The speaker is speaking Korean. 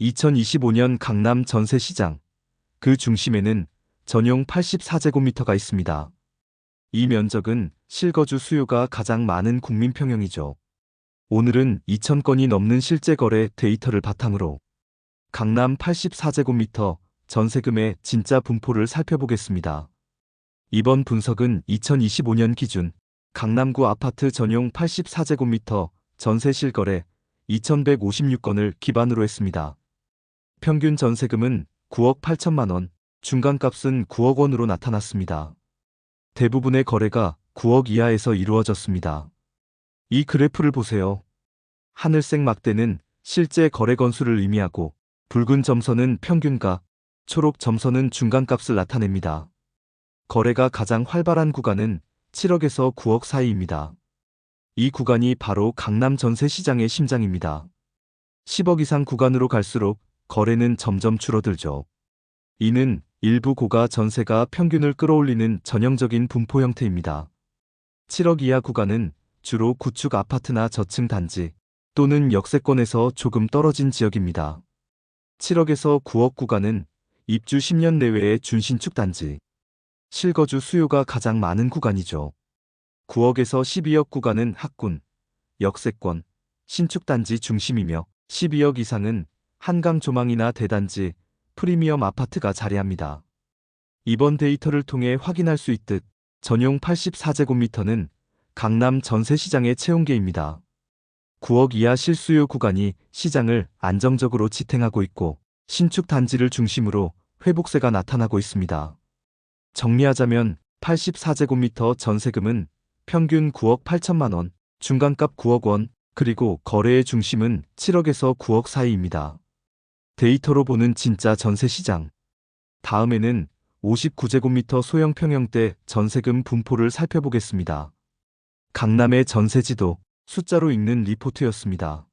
2025년 강남 전세시장. 그 중심에는 전용 84제곱미터가 있습니다. 이 면적은 실거주 수요가 가장 많은 국민평형이죠. 오늘은 2,000건이 넘는 실제 거래 데이터를 바탕으로 강남 84제곱미터 전세금의 진짜 분포를 살펴보겠습니다. 이번 분석은 2025년 기준 강남구 아파트 전용 84제곱미터 전세 실거래 2,156건을 기반으로 했습니다. 평균 전세금은 9억 8천만 원, 중간값은 9억 원으로 나타났습니다. 대부분의 거래가 9억 이하에서 이루어졌습니다. 이 그래프를 보세요. 하늘색 막대는 실제 거래 건수를 의미하고 붉은 점선은 평균가, 초록 점선은 중간값을 나타냅니다. 거래가 가장 활발한 구간은 7억에서 9억 사이입니다. 이 구간이 바로 강남 전세 시장의 심장입니다. 10억 이상 구간으로 갈수록 거래는 점점 줄어들죠. 이는 일부 고가 전세가 평균을 끌어올리는 전형적인 분포 형태입니다. 7억 이하 구간은 주로 구축 아파트나 저층 단지 또는 역세권에서 조금 떨어진 지역입니다. 7억에서 9억 구간은 입주 10년 내외의 준신축 단지. 실거주 수요가 가장 많은 구간이죠. 9억에서 12억 구간은 학군, 역세권, 신축 단지 중심이며 12억 이상은 한강 조망이나 대단지, 프리미엄 아파트가 자리합니다. 이번 데이터를 통해 확인할 수 있듯 전용 84제곱미터는 강남 전세시장의 채용계입니다. 9억 이하 실수요 구간이 시장을 안정적으로 지탱하고 있고 신축 단지를 중심으로 회복세가 나타나고 있습니다. 정리하자면 84제곱미터 전세금은 평균 9억 8천만 원, 중간값 9억 원, 그리고 거래의 중심은 7억에서 9억 사이입니다. 데이터로 보는 진짜 전세 시장. 다음에는 59제곱미터 소형 평형대 전세금 분포를 살펴보겠습니다. 강남의 전세지도 숫자로 읽는 리포트였습니다.